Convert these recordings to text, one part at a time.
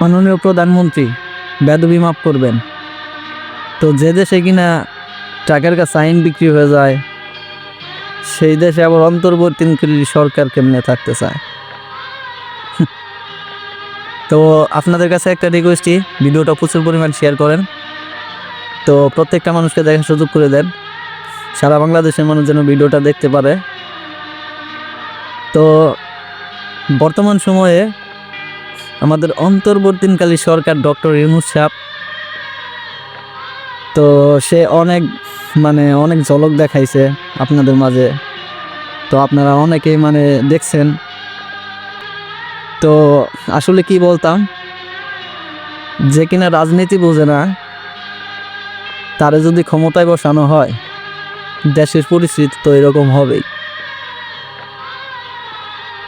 মাননীয় প্রধানমন্ত্রী, বেদবি মাফ করবেন। তো যে দেশে কিনা টাকার কাছে আইন বিক্রি হয়ে যায়, সেই দেশে আবার অন্তর্বর্তীকালীন সরকার কেমনে থাকতে চায়? তো আপনাদের কাছে একটা রিকোয়েস্টই ভিডিওটা প্রচুর পরিমাণ শেয়ার করেন। তো প্রত্যেকটা মানুষকে দেখার সুযোগ করে দেন। সারা বাংলাদেশের মানুষ যেন ভিডিওটা দেখতে পারে। তো বর্তমান সময়ে আমাদের অন্তর্বর্তীকালী সরকার ডক্টর ইউনুস সাহেব। তো সে অনেক মানে অনেক ঝলক দেখাইছে আপনাদের মাঝে। তো আপনারা অনেকেই মানে দেখছেন। তো আসলে কি বলতাম? যে কিনা রাজনীতি বোঝে না, তারে যদি ক্ষমতায় বসানো হয়, দেশের পরিস্থিতি তো এরকম হবেই।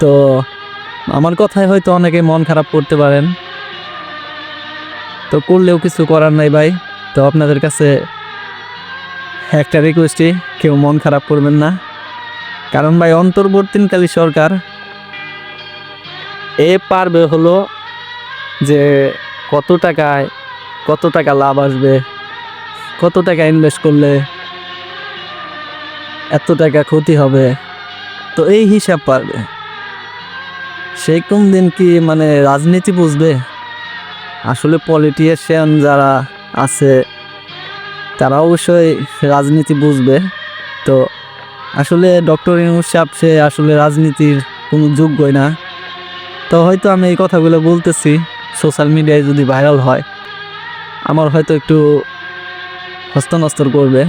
তো আমার কথায় হয়তো অনেকে মন খারাপ করতে পারেন। তো করলেও কিছু করার নাই ভাই। তো আপনাদের কাছে একটা রিকোয়েস্টই কেউ মন খারাপ করবেন না। কারণ ভাই, অন্তর্বর্তীকালী সরকার এ পারবে হলো যে কত টাকায় কত টাকা লাভ আসবে, কত টাকা ইনভেস্ট করলে এত টাকা ক্ষতি হবে। তো এই হিসাব পারবে। সেই কোন দিন কি মানে রাজনীতি বুঝবে? আসলে পলিটিশিয়ান যারা আছে, তারা অবশ্যই রাজনীতি বুঝবে। তো আসলে ডক্টর ইউনুস সাহেব, সে আসলে রাজনীতির কোনো যোগ্যই না। তো হয়তো আমি এই কথাগুলো বলতেছি সোশ্যাল মিডিয়ায় যদি ভাইরাল হয়, আমার হয়তো একটু হস্তনস্তর করবে।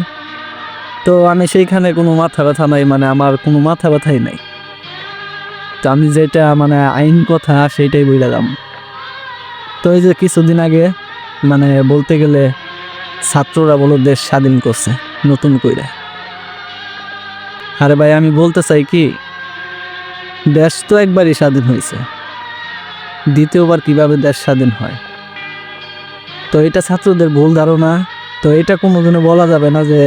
তো আমি সেইখানে কোনো মাথা ব্যথা নাই মানে আমার কোনো মাথা ব্যথাই নাই। তো আমি যেটা মানে আইন কথা সেইটাই বইলাম তো এই যে কিছুদিন আগে মানে বলতে গেলে ছাত্ররা বলো দেশ স্বাধীন করছে, নতুন করে আরে ভাই, আমি বলতে চাই কি, দেশ তো একবারই স্বাধীন হয়েছে দ্বিতীয়বার কীভাবে দেশ স্বাধীন হয়? তো এটা ছাত্রদের ভুল ধারণা, তো এটা কোনোদিনও বলা যাবে না যে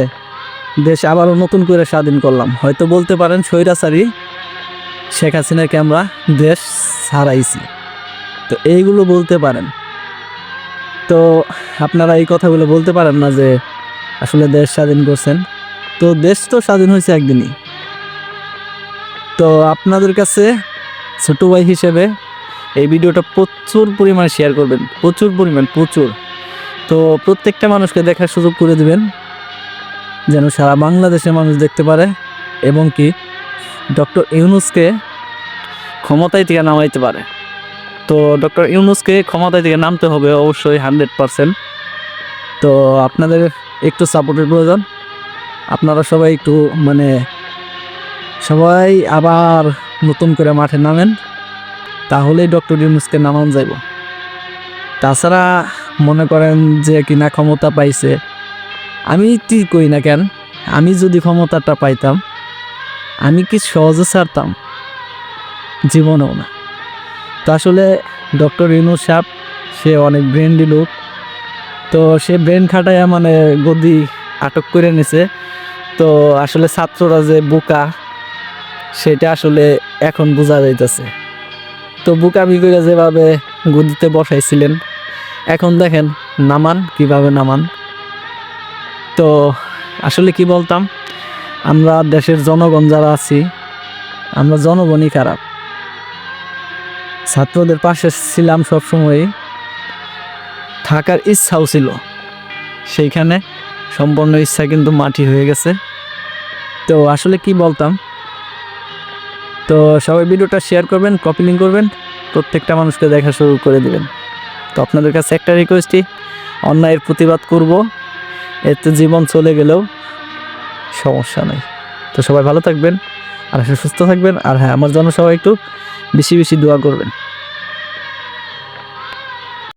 দেশ আবারও নতুন করে স্বাধীন করলাম। হয়তো বলতে পারেন স্বৈরাচারী শেখ হাসিনাকে আমরা দেশ ছাড়াইছি। তো এইগুলো বলতে পারেন। তো আপনারা এই কথাগুলো বলতে পারেন না যে আসলে দেশ স্বাধীন করছেন। তো দেশ তো স্বাধীন হয়েছে একদিনই। তো আপনাদের কাছে ছোট ভাই হিসেবে এই ভিডিওটা প্রচুর পরিমাণে শেয়ার করবেন। প্রচুর পরিমাণ, প্রচুর। তো প্রত্যেকটা মানুষকে দেখার সুযোগ করে দেবেন। যেন সারা বাংলাদেশের মানুষ দেখতে পারে এবং কি ডক্টর ইউনুসকে ক্ষমতায় থেকে নামাইতে পারে। তো ডক্টর ইউনুসকে ক্ষমতায় থেকে নামতে হবে অবশ্যই হান্ড্রেড পারসেন্ট। তো আপনাদের একটু সাপোর্টের প্রয়োজন। আপনারা সবাই একটু মানে সবাই আবার নতুন করে মাঠে নামেন, তাহলেই ডক্টর ইউনুসকে নামান যাইব। তাছাড়া মনে করেন যে কিনা ক্ষমতা পাইছে, আমি কি কই না কেন, আমি যদি ক্ষমতাটা পাইতাম আমি কি সহজে ছাড়তাম? জীবনেও না। তো আসলে ডক্টর ইউনুস সাহেব সে অনেক ব্রেন্ডি লোক। তো সে ব্রেন খাটায় মানে গদি আটক করে নিছে। তো আসলে ছাত্ররা যে বোকা, সেটা আসলে এখন বোঝা যাইতেছে। তো বুকামি করে যেভাবে গদিতে বসাইছিলেন, এখন দেখেন নামান, কীভাবে নামান। তো আসলে কি বলতাম? আমরা দেশের জনগণ যারা আছি, আমরা জনগণই খারাপ। ছাত্রদের পাশে ছিলাম সবসময় থাকার ইচ্ছাও ছিল। সেইখানে সম্পূর্ণ ইচ্ছা কিন্তু মাটি হয়ে গেছে। তো আসলে কি বলতাম? তো সবাই ভিডিওটা শেয়ার করবেন, কপি লিঙ্ক করবেন, প্রত্যেকটা মানুষকে দেখা শুরু করে দেবেন। তো আপনাদের কাছে একটা রিকোয়েস্টই অন্যায়ের প্রতিবাদ করব। এতে জীবন চলে গেলেও সমস্যা নেই। তো সবাই ভালো থাকবেন, আর সুস্থ থাকবেন, আর হ্যাঁ আমার জন্য সবাই একটু বেশি বেশি দোয়া করবেন।